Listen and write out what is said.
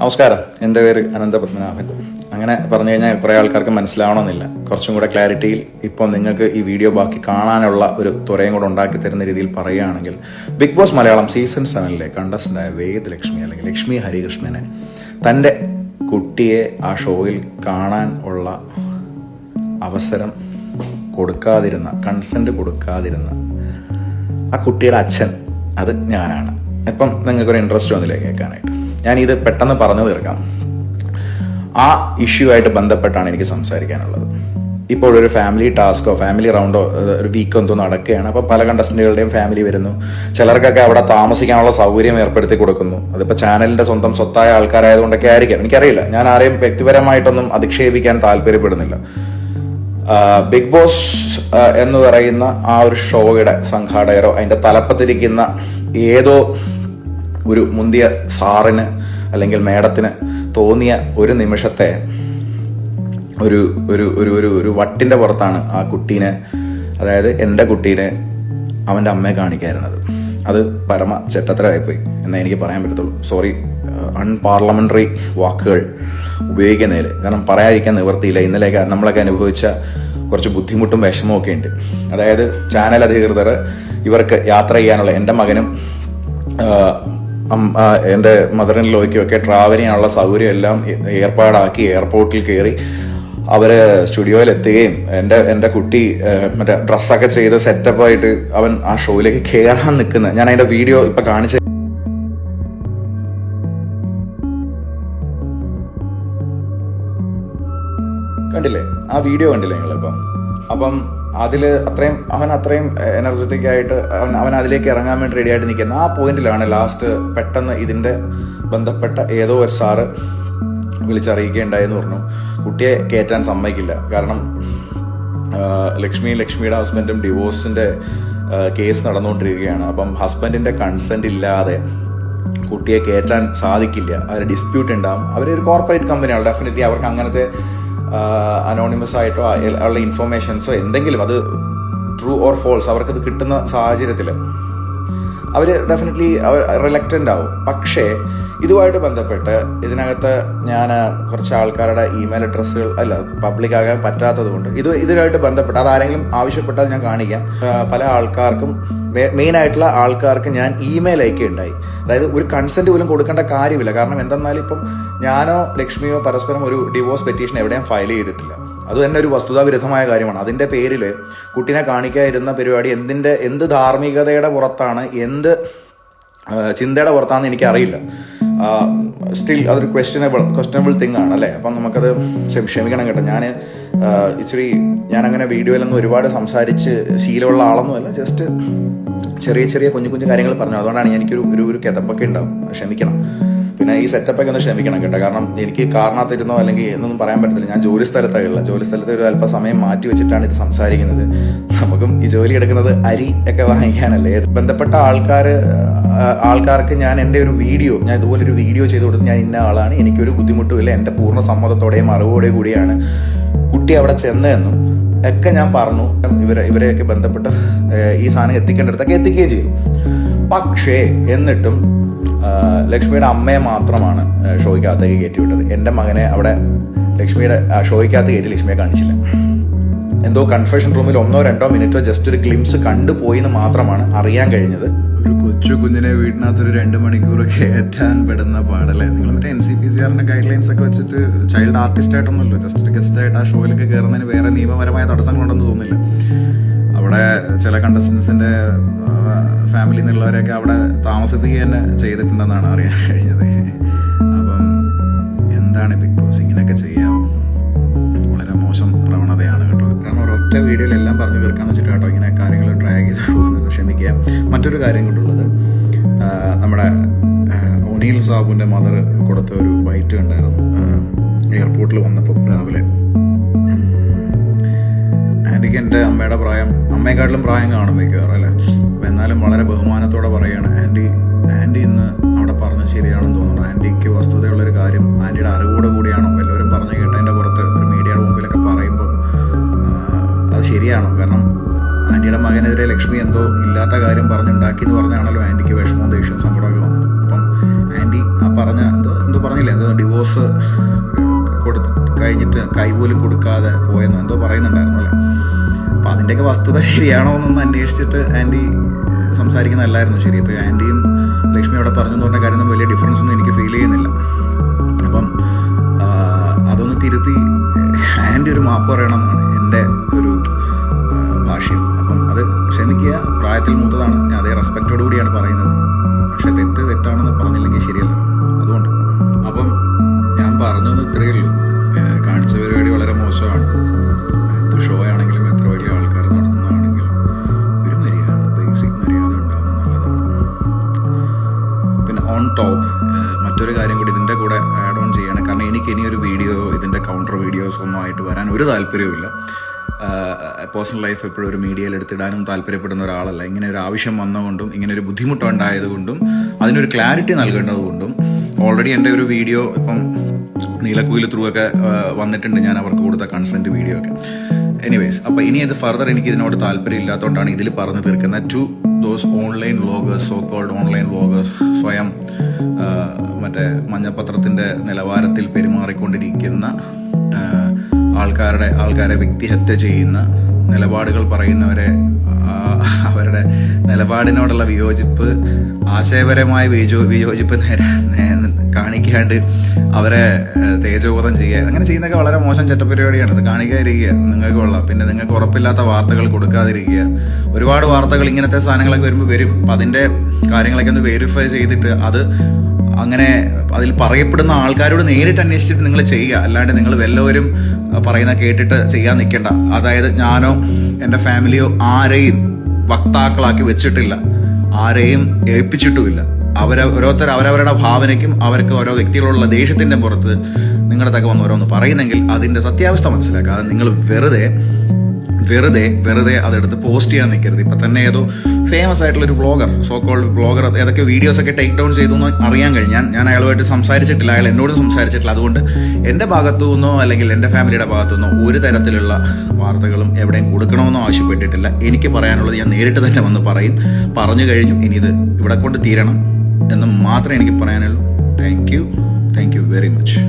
നമസ്കാരം. എന്റെ പേര് അനന്ത പത്മനാഭൻ. അങ്ങനെ പറഞ്ഞു കഴിഞ്ഞാൽ കുറേ ആൾക്കാർക്ക് മനസ്സിലാവണമെന്നില്ല. കുറച്ചും കൂടെ ക്ലാരിറ്റിയിൽ ഇപ്പോൾ നിങ്ങൾക്ക് ഈ വീഡിയോ ബാക്കി കാണാനുള്ള ഒരു തുറയും കൂടെ ഉണ്ടാക്കി തരുന്ന രീതിയിൽ പറയുകയാണെങ്കിൽ ബിഗ് ബോസ് മലയാളം സീസൺ സെവനിലെ കണ്ടസ്റ്റന്റായ വേദ് ലക്ഷ്മി അല്ലെങ്കിൽ ലക്ഷ്മി ഹരികൃഷ്ണനെ തന്റെ കുട്ടിയെ ആ ഷോയിൽ കാണാൻ ഉള്ള അവസരം കൊടുക്കാതിരുന്ന കൺസെന്റ് കൊടുക്കാതിരുന്ന ആ കുട്ടിയുടെ അച്ഛൻ അത് ഞാനാണ്. ഇപ്പം നിങ്ങൾക്കൊരു ഇൻട്രസ്റ്റ് വന്നില്ലേ കേൾക്കാനായിട്ട്? ഞാൻ ഇത് പെട്ടെന്ന് പറഞ്ഞു തീർക്കാം. ആ ഇഷ്യൂ ആയിട്ട് ബന്ധപ്പെട്ടാണ് എനിക്ക് സംസാരിക്കാനുള്ളത്. ഇപ്പോൾ ഒരു ഫാമിലി ടാസ്കോ ഫാമിലി റൗണ്ടോ ഒരു വീക്കോ എന്തോ നടക്കുകയാണ്. അപ്പോൾ പല കണ്ടസ്റ്റന്റുകളുടെയും ഫാമിലി വരുന്നു. ചിലർക്കൊക്കെ അവിടെ താമസിക്കാനുള്ള സൗകര്യം ഏർപ്പെടുത്തി കൊടുക്കുന്നു. അതിപ്പോൾ ചാനലിന്റെ സ്വന്തം സ്വത്തായ ആൾക്കാരായതുകൊണ്ടൊക്കെ ആയിരിക്കാം. എനിക്കറിയില്ല. ഞാൻ ആരെയും വ്യക്തിപരമായിട്ടൊന്നും അധിക്ഷേപിക്കാൻ താല്പര്യപ്പെടുന്നില്ല. ബിഗ് ബോസ് എന്ന് പറയുന്ന ആ ഒരു ഷോയുടെ സംഘാടകരോ അതിന്റെ തലപ്പത്തിരിക്കുന്ന ഏതോ ഒരു മുന്തിയ സാറിന് അല്ലെങ്കിൽ മേഡത്തിന് തോന്നിയ ഒരു നിമിഷത്തെ ഒരു ഒരു ഒരു ഒരു ഒരു വട്ടിന്റെ പുറത്താണ് ആ കുട്ടീനെ അതായത് എന്റെ കുട്ടീനെ അവന്റെ അമ്മയെ കാണിക്കായിരുന്നത്. അത് പരമ ചെറ്റത്തരമായിപ്പോയി എന്നേ എനിക്ക് പറയാൻ പറ്റത്തുള്ളൂ. സോറി അൺപാർലമെന്ററി വാക്കുകൾ ഉപയോഗിക്കുന്നതിൽ കാരണം പറയാതിരിക്കാൻ നിവർത്തിയില്ല ഇന്നലെയൊക്കെ നമ്മളൊക്കെ അനുഭവിച്ച കുറച്ച് ബുദ്ധിമുട്ടും വിഷമവും ഒക്കെ ഉണ്ട്. അതായത് ചാനൽ അധികൃതർ ഇവർക്ക് യാത്ര ചെയ്യാനുള്ള എന്റെ മകനും എന്റെ മദറിൻ ലോയ്ക്കും ഒക്കെ ട്രാവൽ ചെയ്യാനുള്ള സൗകര്യം എല്ലാം ഏർപ്പാടാക്കി എയർപോർട്ടിൽ കയറി അവർ സ്റ്റുഡിയോയിൽ എത്തുകയും എന്റെ എന്റെ കുട്ടി മറ്റേ ഡ്രസ്സൊക്കെ ചെയ്ത് സെറ്റപ്പായിട്ട് അവൻ ആ ഷോയിലേക്ക് കയറാൻ നിൽക്കുന്ന. ഞാൻ അതിന്റെ വീഡിയോ ഇപ്പം കാണിച്ച കണ്ടില്ലേ? ആ വീഡിയോ കണ്ടില്ലേ നിങ്ങളിപ്പം? അപ്പം അതിൽ അത്രയും അവൻ അത്രയും എനർജറ്റിക് ആയിട്ട് അവൻ അവൻ അതിലേക്ക് ഇറങ്ങാൻ വേണ്ടി റെഡി ആയിട്ട് നിൽക്കുന്ന ആ പോയിന്റിലാണ് ലാസ്റ്റ് പെട്ടെന്ന് ഇതിന്റെ ബന്ധപ്പെട്ട ഏതോ ഒരു സാറ് വിളിച്ചറിയിക്കുകയുണ്ടായെന്ന് പറഞ്ഞു. കുട്ടിയെ കയറ്റാൻ സമ്മതിക്കില്ല. കാരണം ലക്ഷ്മി ലക്ഷ്മിയും ലക്ഷ്മിയുടെ ഹസ്ബൻഡും ഡിവോഴ്സിന്റെ ആ, കേസ് നടന്നുകൊണ്ടിരിക്കുകയാണ്. അപ്പം ഹസ്ബൻഡിന്റെ കൺസെന്റ് ഇല്ലാതെ കുട്ടിയെ കയറ്റാൻ സാധിക്കില്ല. അവർ ഡിസ്പ്യൂട്ട് ഉണ്ടാകും അവരൊരു കോർപ്പറേറ്റ് കമ്പനിയാണ് ഡെഫിനറ്റ്ലി അവർക്ക് അങ്ങനത്തെ അനോണിമസ് ആയിട്ടോ ഉള്ള ഇൻഫർമേഷൻസോ എന്തെങ്കിലും അത് ട്രൂ ഓർ ഫോൾസ് അവർക്കത് കിട്ടുന്ന സാഹചര്യത്തിൽ അവർ ഡെഫിനറ്റ്ലി അവർ റിലക്റ്റന്റ് ആവും. പക്ഷേ ഇതുമായിട്ട് ബന്ധപ്പെട്ട് ഇതിനകത്ത് ഞാൻ കുറച്ച് ആൾക്കാരുടെ ഇമെയിൽ അഡ്രസ്സുകൾ അല്ല പബ്ലിക് ആകാൻ പറ്റാത്തത് കൊണ്ട് ഇത് ഇതിനായിട്ട് ബന്ധപ്പെട്ട് അതാരെങ്കിലും ആവശ്യപ്പെട്ടാൽ ഞാൻ കാണിക്കാം. പല ആൾക്കാർക്കും മെയിൻ ആയിട്ടുള്ള ആൾക്കാർക്ക് ഞാൻ ഇമെയിൽ അയക്കുകയുണ്ടായി. അതായത് ഒരു കൺസെന്റ് പോലും കൊടുക്കേണ്ട കാര്യമില്ല. കാരണം എന്തെന്നാൽ ഇപ്പം ഞാനോ ലക്ഷ്മിയോ പരസ്പരം ഒരു ഡിവോഴ്സ് പെറ്റീഷൻ എവിടെയും ഫയൽ ചെയ്തിട്ടില്ല. അത് തന്നെ ഒരു വസ്തുതാവിരുദ്ധമായ കാര്യമാണ്. അതിന്റെ പേരിൽ കുട്ടീനെ കാണിക്കാതിരുന്ന പരിപാടി എന്തിന്റെ എന്ത് ധാർമ്മികതയുടെ പുറത്താണ് എന്ത് ചിന്തയുടെ പുറത്താണെന്ന് എനിക്കറിയില്ല. സ്റ്റിൽ അതൊരു ക്വസ്റ്റ്യനബിൾ ക്വസ്റ്റ്യനബിൾ തിങ് ആണ് അല്ലേ? അപ്പം നമുക്കത് ക്ഷമ- ക്ഷമിക്കണം കേട്ടോ. ഞാൻ ഇച്ചിരി ഞാനങ്ങനെ വീഡിയോയിലൊന്നും ഒരുപാട് സംസാരിച്ച് ശീലമുള്ള ആളൊന്നുമല്ല. ജസ്റ്റ് ചെറിയ ചെറിയ കുഞ്ഞു കുഞ്ഞു കാര്യങ്ങൾ പറഞ്ഞു. അതുകൊണ്ടാണ് എനിക്കൊരു ഒരു ഒരു കിതപ്പൊക്കെ ഉണ്ടാവും. ക്ഷമിക്കണം. പിന്നെ ഈ സെറ്റപ്പൊക്കെ ഒന്ന് ക്ഷമിക്കണം കേട്ടോ. കാരണം എനിക്ക് കാരണത്തിരുന്നോ അല്ലെങ്കിൽ എന്നൊന്നും പറയാൻ പറ്റത്തില്ല. ഞാൻ ജോലി സ്ഥലത്തായുള്ള ജോലി സ്ഥലത്ത് ഒരു അല്പ സമയം മാറ്റി വെച്ചിട്ടാണ് ഇത് സംസാരിക്കുന്നത്. നമുക്കും ഈ ജോലി എടുക്കുന്നത് അരി ഒക്കെ വാങ്ങിക്കാനല്ലേ. ബന്ധപ്പെട്ട ആൾക്കാർ ആൾക്കാർക്ക് ഞാൻ എന്റെ ഒരു വീഡിയോ ഞാൻ ഇതുപോലെ ഒരു വീഡിയോ ചെയ്ത് കൊടുത്ത് ഞാൻ ഇന്ന ആളാണ്. എനിക്കൊരു ബുദ്ധിമുട്ടുമില്ല. എന്റെ പൂർണ സമ്മതത്തോടെയും അറിവോടെയും കൂടിയാണ് കുട്ടി അവിടെ ചെന്നതെന്നും ഒക്കെ ഞാൻ പറഞ്ഞു. ഇവരെ ഇവരെയൊക്കെ ബന്ധപ്പെട്ട് ഈ സാധനം എത്തിക്കേണ്ടടുത്തൊക്കെ എത്തിക്കുകയും ചെയ്തു. പക്ഷേ എന്നിട്ടും ലക്ഷ്മിയുടെ അമ്മയെ മാത്രമാണ് ഷോയ്ക്കകത്തേക്ക് കയറ്റി വിട്ടത് എന്റെ മകനെ അവിടെ ലക്ഷ്മിയുടെ ഷോയ്ക്കകത്ത് കയറ്റി ലക്ഷ്മിയെ കാണിച്ചില്ല. എന്തോ കൺഫെഷൻ റൂമിൽ ഒന്നോ രണ്ടോ മിനിറ്റോ ജസ്റ്റ് ഒരു ഗ്ലിംസ് കണ്ടുപോയി എന്ന് മാത്രമാണ് അറിയാൻ കഴിഞ്ഞത്. ഒരു കൊച്ചു കുഞ്ഞിനെ വീടിനകത്ത് ഒരു രണ്ട് മണിക്കൂർ കയറ്റാൻ പെടുന്ന പാടല്ലേ? നിങ്ങൾ മറ്റേ എൻ സി പി സി ആറിന്റെ ഗൈഡ് ലൈൻസ് ഒക്കെ വെച്ചിട്ട് ചൈൽഡ് ആർട്ടിസ്റ്റ് ആയിട്ടൊന്നുമല്ലോ. ജസ്റ്റ് ഒരു ഗസ്റ്റ് ആയിട്ട് ആ ഷോയിലൊക്കെ കയറുന്നതിന് വേറെ നിയമപരമായ തടസ്സങ്ങളുണ്ടെന്ന് തോന്നുന്നില്ല. അവിടെ ചില കണ്ടസ്റ്റൻസിന്റെ ഫാമിലിയിൽ നിന്നുള്ളവരെയൊക്കെ അവിടെ താമസിപ്പിക്കുക തന്നെ ചെയ്തിട്ടുണ്ടെന്നാണ് അറിയാൻ കഴിഞ്ഞത്. അപ്പം എന്താണ് ബിഗ് ബോസ് ഇങ്ങനെയൊക്കെ ചെയ്യാം? വളരെ മോശം പ്രവണതയാണ് കേട്ടോ. കാരണം ഒരൊറ്റ വീഡിയോയിൽ എല്ലാം പറഞ്ഞു തീർക്കാൻ വെച്ചിട്ട് കേട്ടോ ഇങ്ങനെ കാര്യങ്ങൾ ഡ്രാഗ് ചെയ്ത് പോകുന്നത്. ക്ഷമിക്കുക മറ്റൊരു കാര്യം കൊണ്ടുള്ളത് നമ്മുടെ ഒനീൽ സാബുവിന്റെ മദർ കൊടുത്ത ഒരു ബൈറ്റ് ഉണ്ടായിരുന്നു എയർപോർട്ടിൽ വന്നപ്പോൾ രാവിലെ. ആന്റിക്ക് എന്റെ അമ്മയുടെ പ്രായം അമ്മയെക്കാട്ടിലും പ്രായം കാണും മിക്കവാറും അല്ലേ? അപ്പം എന്നാലും വളരെ ബഹുമാനത്തോടെ പറയുകയാണ് ആന്റി ആന്റി ഇന്ന് അവിടെ പറഞ്ഞത് ശരിയാണെന്ന് തോന്നുന്നു. ആന്റിക്ക് വസ്തുതയുള്ളൊരു കാര്യം ആന്റിയുടെ അറിവോടെ കൂടിയാണോ. എല്ലാവരും പറഞ്ഞു കേട്ടതിന്റെ പുറത്ത് ഒരു മീഡിയയുടെ മുമ്പിലൊക്കെ പറയുമ്പോൾ അത് ശരിയാണോ. കാരണം ആന്റിയുടെ മകനെതിരെ ലക്ഷ്മി എന്തോ ഇല്ലാത്ത കാര്യം പറഞ്ഞുണ്ടാക്കി എന്ന് പറഞ്ഞാണല്ലോ ആന്റിക്ക് വിഷമവും ദേഷ്യവും സങ്കടമൊക്കെ വന്നത്. അപ്പം ആന്റി ആ പറഞ്ഞ എന്തോ എന്തോ പറഞ്ഞില്ലേ? എന്തോ ഡിവോഴ്സ് കൊടുത്ത് കഴിഞ്ഞിട്ട് കൈ പോലും കൊടുക്കാതെ പോയെന്ന് എന്തോ പറയുന്നുണ്ടായിരുന്നു അല്ലേ? അപ്പം അതിന്റെയൊക്കെ വസ്തുത ശരിയാണോ എന്നൊന്ന് അന്വേഷിച്ചിട്ട് ആന്റി സംസാരിക്കുന്നതല്ലായിരുന്നു ശരി. ഇപ്പോൾ ആന്റിയും ലക്ഷ്മി അവിടെ പറഞ്ഞു എന്ന് പറഞ്ഞ കാര്യം വലിയ ഡിഫറൻസ് ഒന്നും എനിക്ക് ഫീൽ ചെയ്യുന്നില്ല. അപ്പം അതൊന്ന് തിരുത്തി ആന്റി ഒരു മാപ്പ് പറയണം എന്നാണ് എന്റെ ഒരു ഭാഷ്യം. അപ്പം അത് ക്ഷമിക്കുക പ്രായത്തിൽ മൂത്തതാണ്. ഞാൻ അതേ റെസ്പെക്റ്റോടു കൂടിയാണ് പറയുന്നത്. പക്ഷേ തെറ്റ് തെറ്റാണെന്ന് പറഞ്ഞില്ലെങ്കിൽ ശരിയല്ല. അതുകൊണ്ട്. അപ്പം ഞാൻ പറഞ്ഞത് ഇത്രയേ ഉള്ളൂ. കാണിച്ച പരിപാടി വളരെ മോശമാണ്. ഷോ ആണെങ്കിലും എത്ര വലിയ ആൾക്കാർ നടത്തുന്നതാണെങ്കിലും ഒരു മര്യാദ ബേസിക് മര്യാദ ഉണ്ടാവും എന്നുള്ളതാണ് പിന്നെ ഓൺ ടോപ്പ് മറ്റൊരു കാര്യം കൂടി ഇതിന്റെ കൂടെ ആഡ് ഓൺ ചെയ്യണം. കാരണം എനിക്ക് ഇനി ഒരു വീഡിയോ ഇതിന്റെ കൗണ്ടർ വീഡിയോസ് ഒന്നും ആയിട്ട് വരാൻ ഒരു താല്പര്യവുമില്ല പേഴ്സണൽ ലൈഫ് എപ്പോഴും ഒരു മീഡിയയിൽ എടുത്തിടാനും താല്പര്യപ്പെടുന്ന ഒരാളല്ല. ഇങ്ങനെ ഒരു ആവശ്യം വന്നതുകൊണ്ടും ഇങ്ങനെ ഒരു ബുദ്ധിമുട്ടുണ്ടായതുകൊണ്ടും അതിനൊരു ക്ലാരിറ്റി നൽകേണ്ടതുകൊണ്ടും ഓൾറെഡി എന്റെ ഒരു വീഡിയോ ഇപ്പം നീലക്കുയിൽ ത്രൂ ഒക്കെ വന്നിട്ടുണ്ട്. ഞാൻ അവർക്ക് കൊടുത്ത കൺസെന്റ് വീഡിയോ ഒക്കെ. എനിവേസ് അപ്പോൾ ഇനി ഇത് ഫർദർ എനിക്ക് ഇതിനോട് താല്പര്യം ഇല്ലാത്തതുകൊണ്ടാണ് ഇതിൽ പറഞ്ഞു തീർക്കുന്ന to those online vloggers so called online vloggers സ്വയം മറ്റേ മഞ്ഞപ്പത്രത്തിന്റെ നിലവാരത്തിൽ പെരുമാറിക്കൊണ്ടിരിക്കുന്ന ആൾക്കാരുടെ ആൾക്കാരെ വ്യക്തിഹത്യ ചെയ്യുന്ന നിലപാടുകൾ പറയുന്നവരെ അവരുടെ നിലപാടിനോടുള്ള വിയോജിപ്പ് ആശയപരമായ വിയോ വിയോജിപ്പ് നേരെ കാണിക്കാണ്ട് അവരെ തേജോബോധം ചെയ്യുക. അങ്ങനെ ചെയ്യുന്നൊക്കെ വളരെ മോശം ചട്ടപരിപാടിയാണ് ഇത് കാണിക്കാതിരിക്കുക. നിങ്ങൾക്ക് പിന്നെ നിങ്ങൾക്ക് ഉറപ്പില്ലാത്ത വാർത്തകൾ കൊടുക്കാതിരിക്കുക. ഒരുപാട് വാർത്തകൾ ഇങ്ങനത്തെ സാധനങ്ങളൊക്കെ വരുമ്പോൾ വരും. അപ്പം അതിന്റെ കാര്യങ്ങളൊക്കെ ഒന്ന് വെരിഫൈ ചെയ്തിട്ട് അത് അങ്ങനെ അതിൽ പറയപ്പെടുന്ന ആൾക്കാരോട് നേരിട്ട് അന്വേഷിച്ചിട്ട് നിങ്ങൾ ചെയ്യുക. അല്ലാണ്ട് നിങ്ങൾ വല്ലവരും പറയുന്ന കേട്ടിട്ട് ചെയ്യാൻ നിൽക്കേണ്ട. അതായത് ഞാനോ എന്റെ ഫാമിലിയോ ആരെയും വക്താക്കളാക്കി വെച്ചിട്ടില്ല. ആരെയും ഏൽപ്പിച്ചിട്ടുമില്ല. അവർ ഓരോരുത്തർ അവരവരുടെ ഭാവനയ്ക്കും അവർക്ക് ഓരോ വ്യക്തികളുള്ള ദേഷ്യത്തിന്റെ പുറത്ത് നിങ്ങളുടെ തക്ക വന്ന് ഓരോന്ന് പറയുന്നെങ്കിൽ അതിന്റെ സത്യാവസ്ഥ മനസ്സിലാക്കാതെ നിങ്ങൾ വെറുതെ വെറുതെ വെറുതെ അതെടുത്ത് പോസ്റ്റ് ചെയ്യാൻ നിൽക്കരുത് ഇപ്പം തന്നെ ഏതോ ഫേമസ് ആയിട്ടുള്ള ഒരു വ്ളോഗർ സോ കോൾഡ് വ്ളോഗർ ഏതൊക്കെ വീഡിയോസ് ഒക്കെ ടേക്ക് ഡൗൺ ചെയ്തു എന്ന് അറിയാൻ കഴിഞ്ഞു ഞാൻ ഞാൻ അയാളുമായിട്ട് സംസാരിച്ചിട്ടില്ല അയാൾ എന്നോട് സംസാരിച്ചിട്ടില്ല. അതുകൊണ്ട് എന്റെ ഭാഗത്തു നിന്നോ അല്ലെങ്കിൽ എന്റെ ഫാമിലിയുടെ ഭാഗത്തു നിന്നോ ഒരു തരത്തിലുള്ള വാർത്തകളും എവിടെയും കൊടുക്കണമെന്നോ ആവശ്യപ്പെട്ടിട്ടില്ല. എനിക്ക് പറയാനുള്ളത് ഞാൻ നേരിട്ട് തന്നെ വന്ന് പറയും. പറഞ്ഞു കഴിഞ്ഞു. ഇനി ഇത് ഇവിടെ കൊണ്ട് തീരണം എന്ന് മാത്രമേ എനിക്ക് പറയാനുള്ളൂ. Thank you thank you very much